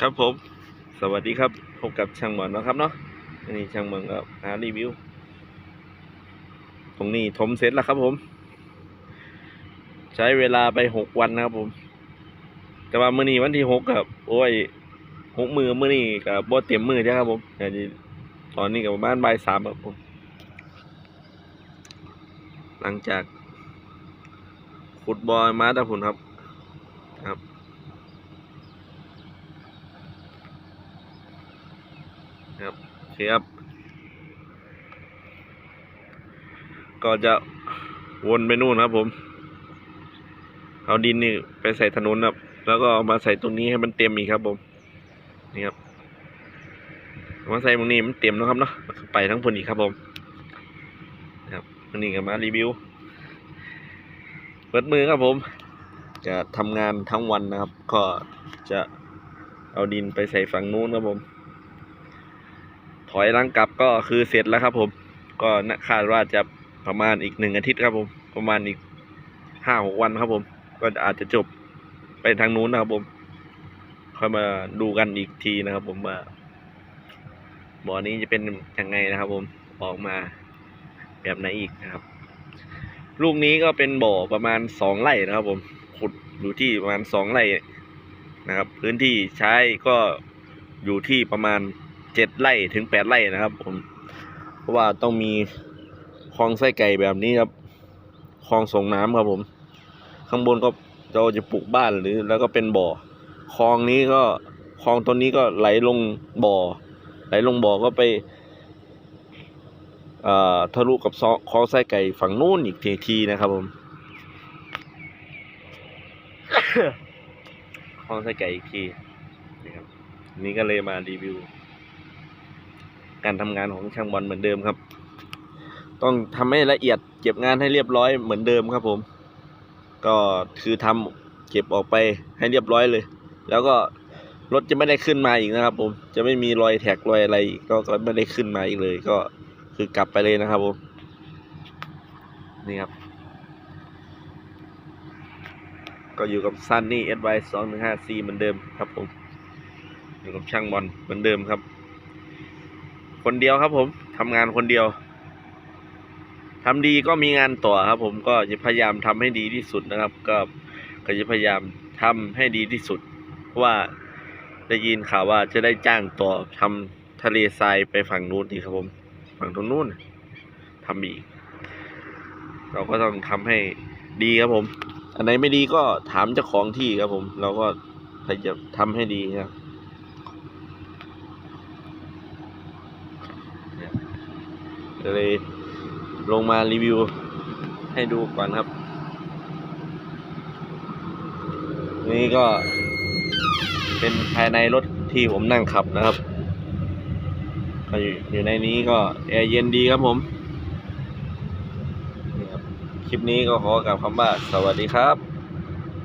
ครับผม สวัสดีครับ พบกับช่างหมอนนะครับเนาะอันนี้ช่างหมอนก็หารีวิว ตรงนี้ถมเสร็จแล้วครับผม ใช้เวลาไปหกวันนะครับผม แต่ว่ามื้อนี้วันที่หกครับโอ้ยหกมือมื้อนี้กับบ่เต็มมือใช่ครับผมอย่างนี้ตอนนี้กับประมาณบ่ายสามครับผม หลังจากขุดบอยมาตะพุ่นครับ ครับ ครับโอเคครับ ก็จะวนไปนู่นครับ ผม เอาดินนี่ไปใส่ถนนครับ แล้วก็เอามาใส่ตรงนี้ให้มันเต็มอีกครับ ผม นี่ครับมาใส่ตรงนี้มันเต็มแล้วครับเนาะไปทั้งพนอีกครับ ผมครับวันนี้ก็มารีวิวเปิดมือครับผม จะทำงานทั้งวันนะครับ ก็จะเอาดินไปใส่ฝั่งนู้นครับผม ถอยหลังกลับก็คือเสร็จแล้วครับ ผม ก็น่าคาดว่าจะประมาณอีกหนึ่งอาทิตย์ครับ ผม ประมาณอีกห้าหกวันครับ ผม ก็อาจจะจบไปทางนู้นนะครับ ผมค่อยมาดูกันอีกทีนะครับ ผมว่าบ่อนี้จะเป็นยังไงนะครับ ผมออกมาแบบไหนอีกนะครับ ลูกนี้ก็เป็นบ่อประมาณสองไร่นะครับ ผมขุดอยู่ที่ประมาณสองไร่นะครับ พื้นที่ใช้ก็อยู่ที่ประมาณ เจ็ดไร่ถึงแปดไร่นะครับ ผม เพราะว่าต้องมีคลองไส้ไก่แบบนี้ครับคลองส่งน้ำครับผม ข้างบนก็เราจะปลูกบ้านหรือ แล้วก็เป็นบ่อคลองนี้ก็คลองต้นนี้ก็ไหลลงบ่อ ไหลลงบ่อก็ไปทะลุกับซอคลองไส้ไก่ฝั่งนู้นอีกทีทีนะครับผมคลองไส้ไก่อีกทีนี่ครับนี่ก็เลยมารีวิว การทำงานของช่างบอลเหมือนเดิมครับ ต้องทำให้ละเอียดเก็บงานให้เรียบร้อยเหมือนเดิมครับผม ก็คือทำเก็บออกไปให้เรียบร้อยเลย แล้วก็รถจะไม่ได้ขึ้นมาอีกนะครับ ผมจะไม่มีรอยแท็กรอยอะไรกก็ก็ไม่ได้ขึ้นมาอีกเลย ก็คือกลับไปเลยนะครับผมนี่ครับ ก็อยู่กับซันนี่เอสไวสองหนึ่งห้าซีเหมือนเดิมครับผมอยู่กับช่างบอลเหมือนเดิมครับ คนเดียวครับ ผมทำงานคนเดียวทำดีก็มีงานต่อครับ ผมก็จะพยายามทำให้ดีที่สุดนะครับ ก็ก็จะพยายามทำให้ดีที่สุดเพราะว่าได้ยินข่าวว่าจะได้จ้างต่อทำทะเลทรายไปฝั่งนู้นอีครับผม ฝั่งตรงนู้นทำอีก เราก็ต้องทำให้ดีครับผม อันไหนไม่ดีก็ถามเจ้าของที่ครับผม เราก็พยายามทำให้ดีครับ ก็เลยลงมารีวิวให้ดูก่อนครับ นี่ก็เป็นภายในรถที่ผมนั่งขับนะครับก็อยู่อยู่ในนี้ก็แอร์เย็นดีครับผมนี่ครับคลิปนี้ก็ขอกล่าวคำว่าสวัสดีครับ